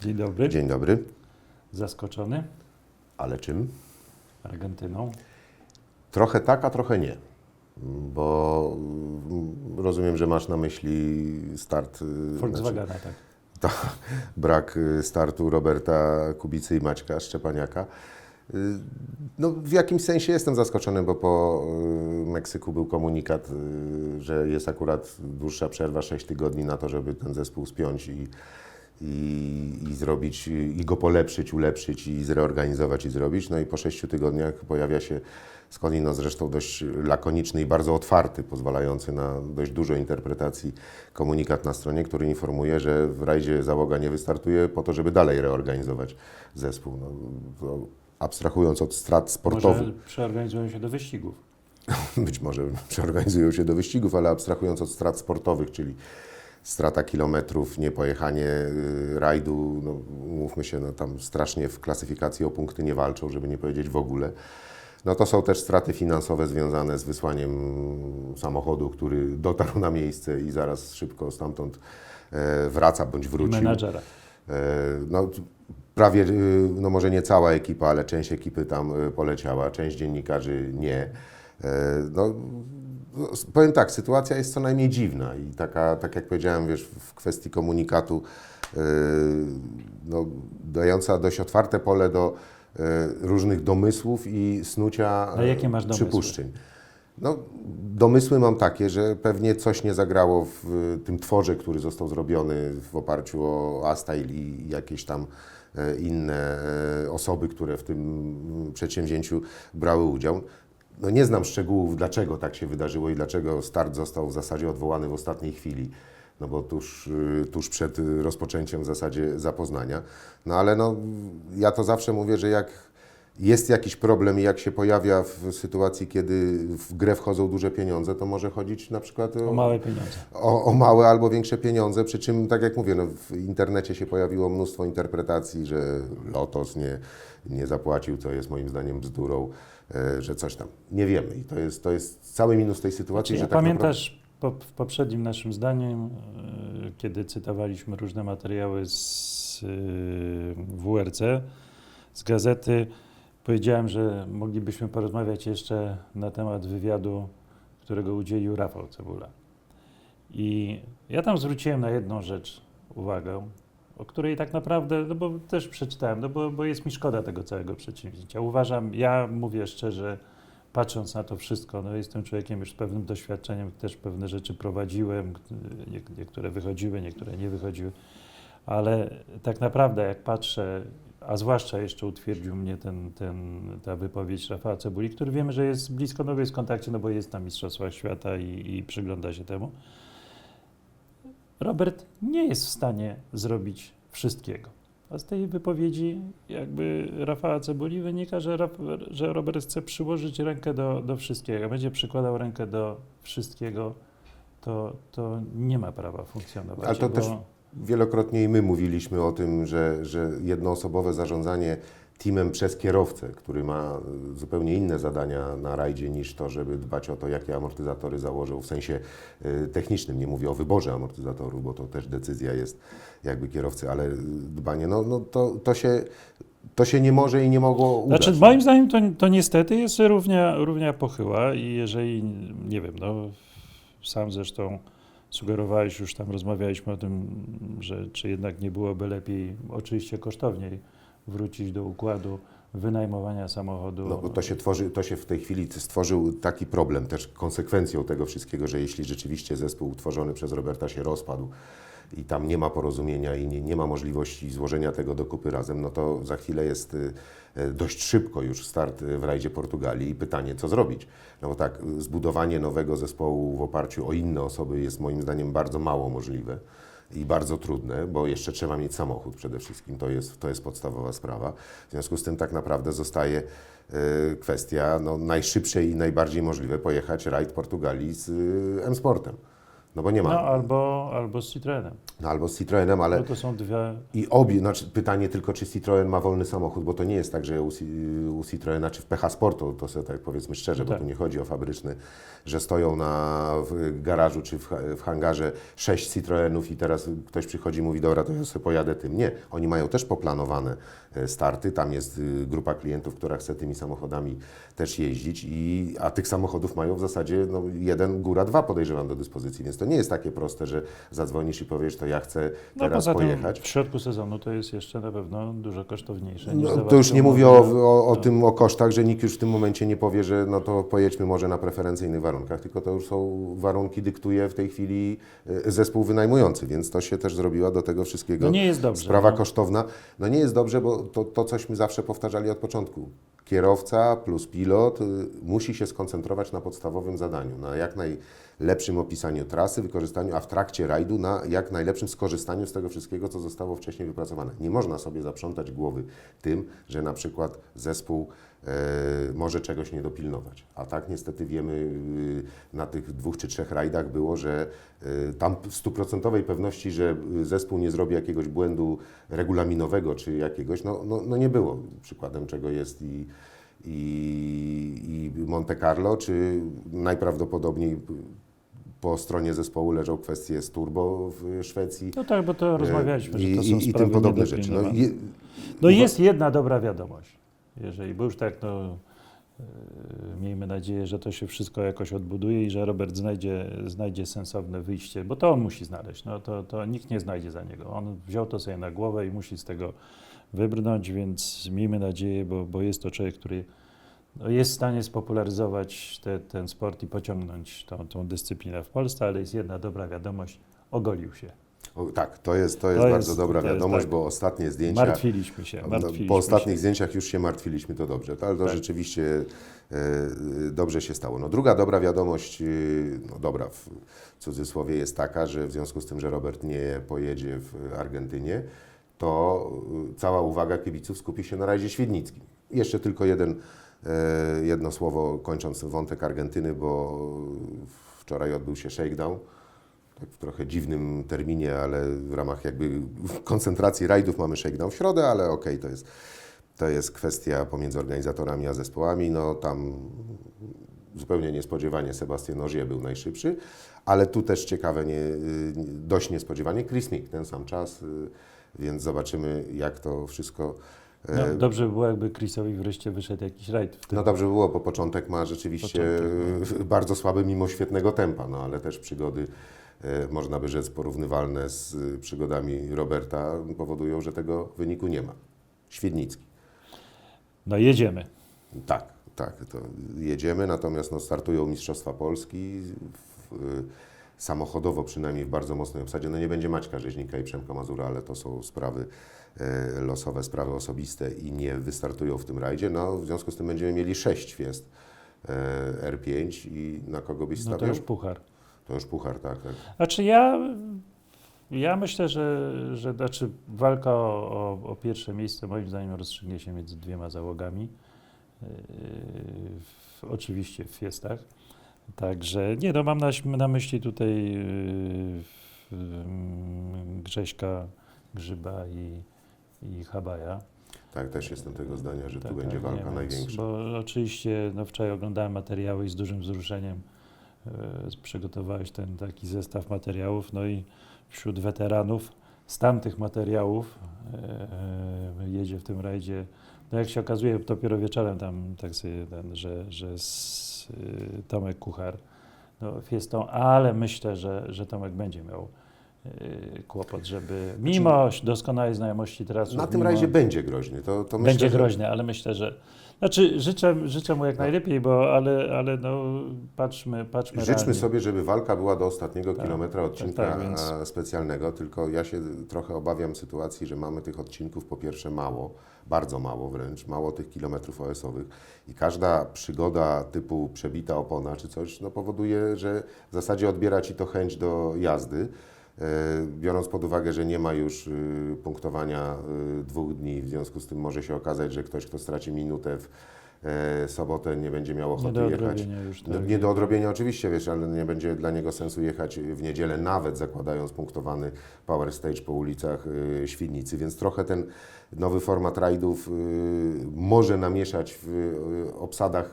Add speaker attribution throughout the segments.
Speaker 1: Dzień dobry.
Speaker 2: Dzień dobry.
Speaker 1: Zaskoczony
Speaker 2: Ale czym?
Speaker 1: Argentyną.
Speaker 2: Trochę tak, a trochę nie. Bo rozumiem, że masz na myśli start. y,
Speaker 1: Volkswagena, tak.
Speaker 2: to brak y, startu Roberta Kubicy i Maćka Szczepaniaka. Y, No, w jakimś sensie jestem zaskoczony, bo po Meksyku był komunikat, że jest akurat dłuższa przerwa, 6 tygodni na to, żeby ten zespół spiąć i, i, i zrobić, i go polepszyć, ulepszyć i zreorganizować i zrobić. No i po 6 tygodniach pojawia się skądinąd zresztą dość lakoniczny i bardzo otwarty, pozwalający na dość dużo interpretacji komunikat na stronie, który informuje, że w rajdzie załoga nie wystartuje po to, żeby dalej reorganizować zespół. No, to abstrahując od strat sportowych,
Speaker 1: Może przeorganizują się do wyścigów.
Speaker 2: być może przeorganizują się do wyścigów, ale abstrahując od strat sportowych, czyli strata kilometrów, niepojechanie y, rajdu, no, mówmy się, no, tam strasznie w klasyfikacji o punkty nie walczą, żeby nie powiedzieć w ogóle. No to są też straty finansowe związane z wysłaniem samochodu, który dotarł na miejsce i zaraz szybko stamtąd e, wraca bądź
Speaker 1: I
Speaker 2: wrócił.
Speaker 1: menadżera.
Speaker 2: E, No, prawie, y, no może nie cała ekipa, ale część ekipy tam y, poleciała, część dziennikarzy nie. E, No, no, powiem tak, sytuacja jest co najmniej dziwna i taka, tak jak powiedziałem, wiesz, w kwestii komunikatu, y, no, dająca dość otwarte pole do y, różnych domysłów i snucia
Speaker 1: A jakie masz
Speaker 2: e,
Speaker 1: domysły?
Speaker 2: przypuszczeń. No, domysły mam takie, że pewnie coś nie zagrało w tym tworze, który został zrobiony w oparciu o Astyle i jakieś tam e, inne e, osoby, które w tym przedsięwzięciu brały udział. No nie znam szczegółów, dlaczego tak się wydarzyło i dlaczego start został w zasadzie odwołany w ostatniej chwili. No bo tuż, y, tuż przed rozpoczęciem w zasadzie zapoznania. No ale no, ja to zawsze mówię, że jak jest jakiś problem i jak się pojawia w sytuacji, kiedy w grę wchodzą duże pieniądze, to może chodzić na przykład
Speaker 1: O małe pieniądze.
Speaker 2: o, o małe albo większe pieniądze, przy czym, tak jak mówię, no, w internecie się pojawiło mnóstwo interpretacji, że Lotos nie, nie zapłacił, co jest moim zdaniem bzdurą, e, że coś tam. Nie wiemy i to jest, to jest cały minus tej sytuacji,
Speaker 1: Czy
Speaker 2: że tak
Speaker 1: pamiętasz po, w poprzednim naszym zdaniem, kiedy cytowaliśmy różne materiały z e, WRC, z gazety, powiedziałem, że moglibyśmy porozmawiać jeszcze na temat wywiadu, którego udzielił Rafał Cebula. I ja tam zwróciłem na jedną rzecz uwagę, o której tak naprawdę, no bo też przeczytałem, no bo, bo jest mi szkoda tego całego przedsięwzięcia. Uważam, ja mówię szczerze, patrząc na to wszystko, no jestem człowiekiem już z pewnym doświadczeniem, też pewne rzeczy prowadziłem, nie, niektóre wychodziły, niektóre nie wychodziły, ale tak naprawdę jak patrzę, a zwłaszcza jeszcze utwierdził mnie ten, ten, ta wypowiedź Rafała Cebuli, który wiemy, że jest blisko, no jest w kontakcie, no bo jest na Mistrzostwach Świata i, i przygląda się temu. Robert nie jest w stanie zrobić wszystkiego. A z tej wypowiedzi jakby Rafała Cebuli wynika, że, że Robert chce przyłożyć rękę do, do wszystkiego. Będzie przykładał rękę do wszystkiego, to, to nie ma prawa funkcjonować.
Speaker 2: Ale to
Speaker 1: bo-
Speaker 2: też Wielokrotnie i my mówiliśmy o tym, że, że jednoosobowe zarządzanie teamem przez kierowcę, który ma y, zupełnie inne zadania na rajdzie niż to, żeby dbać o to, jakie amortyzatory założył w sensie y, technicznym. Nie mówię o wyborze amortyzatorów, bo to też decyzja jest jakby kierowcy, ale y, dbanie, no, no to, to, się, to się nie może i nie mogło udać.
Speaker 1: Znaczy, moim zdaniem to, to niestety jest równia, równia pochyła i jeżeli, nie wiem, no sam zresztą sugerowałeś, już tam rozmawialiśmy o tym, że czy jednak nie byłoby lepiej, oczywiście kosztowniej, wrócić do układu wynajmowania samochodu.
Speaker 2: No to się tworzy, to się w tej chwili stworzył taki problem, też konsekwencją tego wszystkiego, że jeśli rzeczywiście zespół utworzony przez Roberta się rozpadł i tam nie ma porozumienia i nie, nie ma możliwości złożenia tego do kupy razem, no to za chwilę jest y, y, dość szybko już start y, w rajdzie Portugalii i pytanie, co zrobić. No bo tak, zbudowanie nowego zespołu w oparciu o inne osoby jest moim zdaniem bardzo mało możliwe i bardzo trudne, bo jeszcze trzeba mieć samochód przede wszystkim. To jest, to jest podstawowa sprawa. W związku z tym tak naprawdę zostaje y, kwestia no, najszybszej i najbardziej możliwe pojechać rajd Portugalii z y, M-Sportem. No bo nie ma.
Speaker 1: No albo, albo z Citroenem.
Speaker 2: No, albo z Citroenem, ale
Speaker 1: No to są dwie...
Speaker 2: i obie, znaczy pytanie tylko, czy Citroen ma wolny samochód, bo to nie jest tak, że u, u Citroena czy w PH Sportu, to sobie tak powiedzmy szczerze, bo
Speaker 1: Tak.
Speaker 2: tu nie chodzi o fabryczny, że stoją na w garażu czy w, w hangarze sześć Citroenów i teraz ktoś przychodzi i mówi, dobra, to ja sobie pojadę tym. Nie, oni mają też poplanowane e, starty, tam jest y, grupa klientów, która chce tymi samochodami też jeździć, i, a tych samochodów mają w zasadzie no, jeden, góra dwa podejrzewam do dyspozycji, więc to nie jest takie proste, że zadzwonisz i powiesz, to ja chcę
Speaker 1: No
Speaker 2: teraz
Speaker 1: poza
Speaker 2: pojechać.
Speaker 1: tym w środku sezonu to jest jeszcze na pewno dużo kosztowniejsze. niż
Speaker 2: No, to już nie mówię o, o, o
Speaker 1: No.
Speaker 2: tym, o kosztach, że nikt już w tym momencie nie powie, że no to pojedźmy może na preferencyjnych warunkach, tylko to już są warunki, dyktuje w tej chwili e, zespół wynajmujący, więc to się też zrobiła do tego wszystkiego.
Speaker 1: No nie jest dobrze.
Speaker 2: Sprawa
Speaker 1: no.
Speaker 2: kosztowna. No nie jest dobrze, bo to, to cośmy zawsze powtarzali od początku. Kierowca plus pilot y, musi się skoncentrować na podstawowym zadaniu, na jak najlepszym opisaniu trasy, wykorzystaniu, a w trakcie rajdu na jak najlepszym skorzystaniu z tego wszystkiego, co zostało wcześniej wypracowane. Nie można sobie zaprzątać głowy tym, że na przykład zespół e, może czegoś nie dopilnować. A tak niestety wiemy, y, na tych dwóch czy trzech rajdach było, że y, tam w stuprocentowej pewności, że y, zespół nie zrobi jakiegoś błędu regulaminowego czy jakiegoś, no, no, no nie było. Przykładem czego jest i, i, i Monte Carlo, czy najprawdopodobniej po stronie zespołu leżą kwestie z turbo w Szwecji.
Speaker 1: No tak, bo to rozmawialiśmy,
Speaker 2: E, I,
Speaker 1: że to są
Speaker 2: i, i tym podobne rzeczy. No, je,
Speaker 1: No jest jedna dobra wiadomość, jeżeli, bo już tak, no, yy, miejmy nadzieję, że to się wszystko jakoś odbuduje i że Robert znajdzie, znajdzie sensowne wyjście, bo to on musi znaleźć, no to, to nikt nie znajdzie za niego. On wziął to sobie na głowę i musi z tego wybrnąć, więc miejmy nadzieję, bo, bo jest to człowiek, który jest w stanie spopularyzować te, ten sport i pociągnąć tą, tą dyscyplinę w Polsce, ale jest jedna dobra wiadomość, ogolił się.
Speaker 2: o, tak, to jest, to jest
Speaker 1: To
Speaker 2: bardzo
Speaker 1: jest-
Speaker 2: dobra wiadomość,
Speaker 1: tak.
Speaker 2: bo ostatnie zdjęcia...
Speaker 1: Martwiliśmy się,
Speaker 2: No,
Speaker 1: martwiliśmy
Speaker 2: po ostatnich
Speaker 1: się.
Speaker 2: zdjęciach już się martwiliśmy, to dobrze, to, ale to
Speaker 1: Tak.
Speaker 2: rzeczywiście e, e, dobrze się stało. No, druga dobra wiadomość, e, no dobra, w cudzysłowie jest taka, że w związku z tym, że Robert nie pojedzie w Argentynie, to e, cała uwaga kibiców skupi się na rajdzie świdnickim. Jeszcze tylko jeden, jedno słowo kończąc wątek Argentyny, bo wczoraj odbył się shakedown tak w trochę dziwnym terminie, ale w ramach jakby koncentracji rajdów mamy shakedown w środę, ale okej, to, jest, to jest kwestia pomiędzy organizatorami a zespołami. No tam zupełnie niespodziewanie Sebastian Ogier był najszybszy, ale tu też ciekawe, nie, dość niespodziewanie Chris Mick, ten sam czas, y, więc zobaczymy jak to wszystko... e,
Speaker 1: No, dobrze by było, jakby Chrisowi wreszcie wyszedł jakiś rajd w tym.
Speaker 2: no dobrze było, bo początek ma rzeczywiście
Speaker 1: Początek,
Speaker 2: e, bardzo słaby, mimo świetnego tempa, no ale też przygody, e, można by rzec, porównywalne z e, przygodami Roberta powodują, że tego wyniku nie ma. Świdnicki.
Speaker 1: No jedziemy.
Speaker 2: Tak, tak, to jedziemy, natomiast no, startują Mistrzostwa Polski, w, e, samochodowo przynajmniej w bardzo mocnej obsadzie. No nie będzie Maćka Rzeźnika i Przemka Mazura, ale to są sprawy e, losowe, sprawy osobiste i nie wystartują w tym rajdzie. No w związku z tym będziemy mieli sześć fiest e, R5 i na kogo byś
Speaker 1: No
Speaker 2: stawiał?
Speaker 1: to już puchar.
Speaker 2: To już puchar, tak, tak.
Speaker 1: Znaczy ja, ja myślę, że, że znaczy walka o, o, o pierwsze miejsce moim zdaniem rozstrzygnie się między dwiema załogami. Yy, w, oczywiście w fiestach. Także nie, no mam na, na myśli tutaj yy, yy, Grześka, Grzyba i, i Habaja.
Speaker 2: Tak, też jestem tego zdania, że tu
Speaker 1: Tak,
Speaker 2: będzie
Speaker 1: tak,
Speaker 2: walka
Speaker 1: nie,
Speaker 2: największa.
Speaker 1: Bo oczywiście no wczoraj oglądałem materiały i z dużym wzruszeniem e, przygotowałeś ten taki zestaw materiałów, no i wśród weteranów z tamtych materiałów e, jedzie w tym rajdzie, no jak się okazuje dopiero wieczorem tam tak sobie ten, że, że z, e, Tomek Kuchar no, fiestą, ale myślę, że, że Tomek będzie miał kłopot, żeby mimo doskonałej znajomości trasy,
Speaker 2: Na tym rajdzie będzie groźny. To, to myślę,
Speaker 1: będzie
Speaker 2: że-
Speaker 1: groźny, ale myślę, że. Znaczy, życzę, życzę mu jak najlepiej, bo ale, ale no, patrzmy, patrzmy.
Speaker 2: Życzmy
Speaker 1: realnie.
Speaker 2: sobie, żeby walka była do ostatniego
Speaker 1: Tak,
Speaker 2: kilometra odcinka
Speaker 1: tak, więc-
Speaker 2: a, specjalnego, tylko ja się trochę obawiam sytuacji, że mamy tych odcinków po pierwsze mało, bardzo mało wręcz, mało tych kilometrów OS-owych i każda przygoda typu przebita opona czy coś, no powoduje, że w zasadzie odbiera Ci to chęć do jazdy. E, Biorąc pod uwagę, że nie ma już y, punktowania y, dwóch dni, w związku z tym może się okazać, że ktoś, kto straci minutę w e, sobotę nie będzie miał
Speaker 1: Nie
Speaker 2: ochoty
Speaker 1: do
Speaker 2: jechać.
Speaker 1: już.
Speaker 2: No,
Speaker 1: tak.
Speaker 2: nie do odrobienia oczywiście, wiesz, ale nie będzie dla niego sensu jechać w niedzielę, nawet zakładając punktowany Power Stage po ulicach y, Świdnicy, więc trochę ten nowy format rajdów może namieszać w obsadach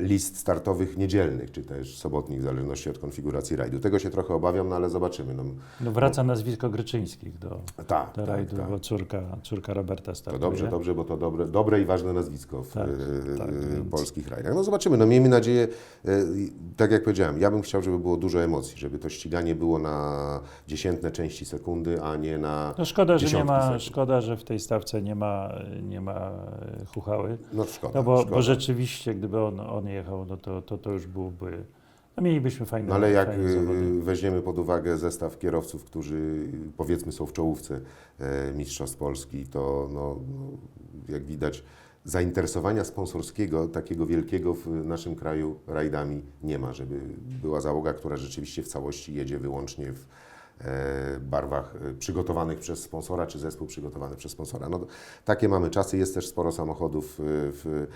Speaker 2: list startowych niedzielnych, czy też sobotnich, w zależności od konfiguracji rajdu. Tego się trochę obawiam, no ale zobaczymy. No,
Speaker 1: No wraca nazwisko Greczyńskich do,
Speaker 2: tak,
Speaker 1: do
Speaker 2: tak,
Speaker 1: rajdu,
Speaker 2: tak.
Speaker 1: bo córka, córka Roberta
Speaker 2: To
Speaker 1: startuje.
Speaker 2: dobrze, dobrze, bo to dobre, dobre i ważne nazwisko w
Speaker 1: Tak,
Speaker 2: e,
Speaker 1: tak,
Speaker 2: e,
Speaker 1: więc-
Speaker 2: polskich rajdach. No zobaczymy, no miejmy nadzieję, e, tak jak powiedziałem, ja bym chciał, żeby było dużo emocji, żeby to ściganie było na dziesiętne części sekundy, a nie na...
Speaker 1: No szkoda, że nie ma,
Speaker 2: sekund.
Speaker 1: szkoda, że w tej stawce nie ma, nie ma e, huchały.
Speaker 2: No szkoda,
Speaker 1: No bo,
Speaker 2: szkoda.
Speaker 1: bo rzeczywiście, gdyby on, on jechał, no to, to, to już byłby. No mielibyśmy fajne
Speaker 2: No ale jak
Speaker 1: fajne zawody.
Speaker 2: y, weźmiemy pod uwagę zestaw kierowców, którzy powiedzmy są w czołówce e, Mistrzostw Polski, to no, no, jak widać zainteresowania sponsorskiego takiego wielkiego w naszym kraju rajdami nie ma, żeby była załoga, która rzeczywiście w całości jedzie wyłącznie w e, barwach e, przygotowanych przez sponsora, czy zespół przygotowany przez sponsora. No, takie mamy czasy, jest też sporo samochodów e, w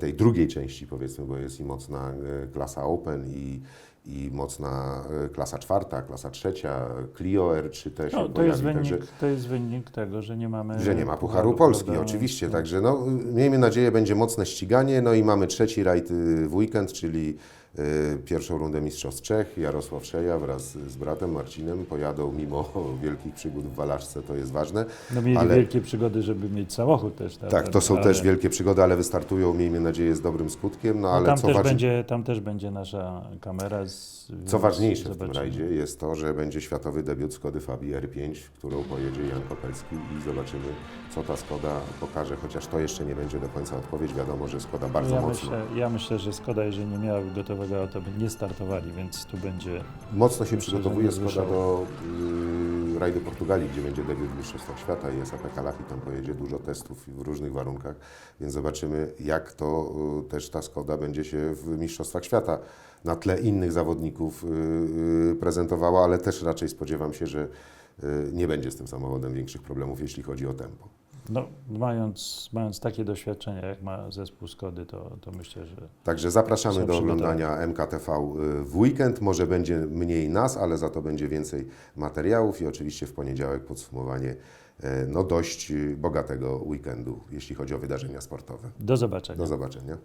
Speaker 2: tej drugiej części powiedzmy, bo jest i mocna e, klasa Open i, i mocna e, klasa czwarta, klasa trzecia, Clio R3 też
Speaker 1: No, to,
Speaker 2: pojawi,
Speaker 1: jest wynik,
Speaker 2: także
Speaker 1: to jest wynik tego, że nie mamy.
Speaker 2: że nie ma Pucharu Polski,
Speaker 1: prawda?
Speaker 2: oczywiście,
Speaker 1: No.
Speaker 2: także no, miejmy nadzieję, będzie mocne ściganie, no i mamy trzeci rajd y, w weekend, czyli pierwszą rundę Mistrzostw Czech, Jarosław Szeja wraz z bratem Marcinem pojadą mimo wielkich przygód w Walaszce, to jest ważne.
Speaker 1: No mieli
Speaker 2: ale-
Speaker 1: wielkie przygody, żeby mieć samochód też.
Speaker 2: Tak, to są
Speaker 1: ale-
Speaker 2: też wielkie przygody, ale wystartują, miejmy nadzieję, z dobrym skutkiem, no
Speaker 1: No,
Speaker 2: ale
Speaker 1: tam,
Speaker 2: co,
Speaker 1: też
Speaker 2: ważne,
Speaker 1: będzie, tam też będzie nasza kamera. Z,
Speaker 2: co ważniejsze w tym
Speaker 1: zobaczymy.
Speaker 2: rajdzie jest to, że będzie światowy debiut Skody Fabii R5, którą pojedzie Jan Kopelski i zobaczymy, co ta Skoda pokaże, chociaż to jeszcze nie będzie do końca odpowiedź. Wiadomo, że Skoda bardzo
Speaker 1: ja,
Speaker 2: mocno
Speaker 1: myślę, ja myślę, że Skoda, jeżeli nie miałaby gotowego auta, by nie startowali, więc tu będzie.
Speaker 2: Mocno się przygotowuje Skoda do y, rajdu Portugalii, gdzie będzie debiut w Mistrzostwach Świata i SAP Kalafi tam pojedzie dużo testów w różnych warunkach, więc zobaczymy jak to y, też ta Skoda będzie się w Mistrzostwach Świata na tle innych zawodników y, y, prezentowała, ale też raczej spodziewam się, że y, nie będzie z tym samochodem większych problemów, jeśli chodzi o tempo.
Speaker 1: No, mając, mając takie doświadczenia, jak ma zespół Skody, to, to myślę, że
Speaker 2: Także zapraszamy do oglądania MKTV y, w weekend. Może będzie mniej nas, ale za to będzie więcej materiałów i oczywiście w poniedziałek podsumowanie e, no dość y, bogatego weekendu, jeśli chodzi o wydarzenia sportowe.
Speaker 1: do zobaczenia.
Speaker 2: Do zobaczenia.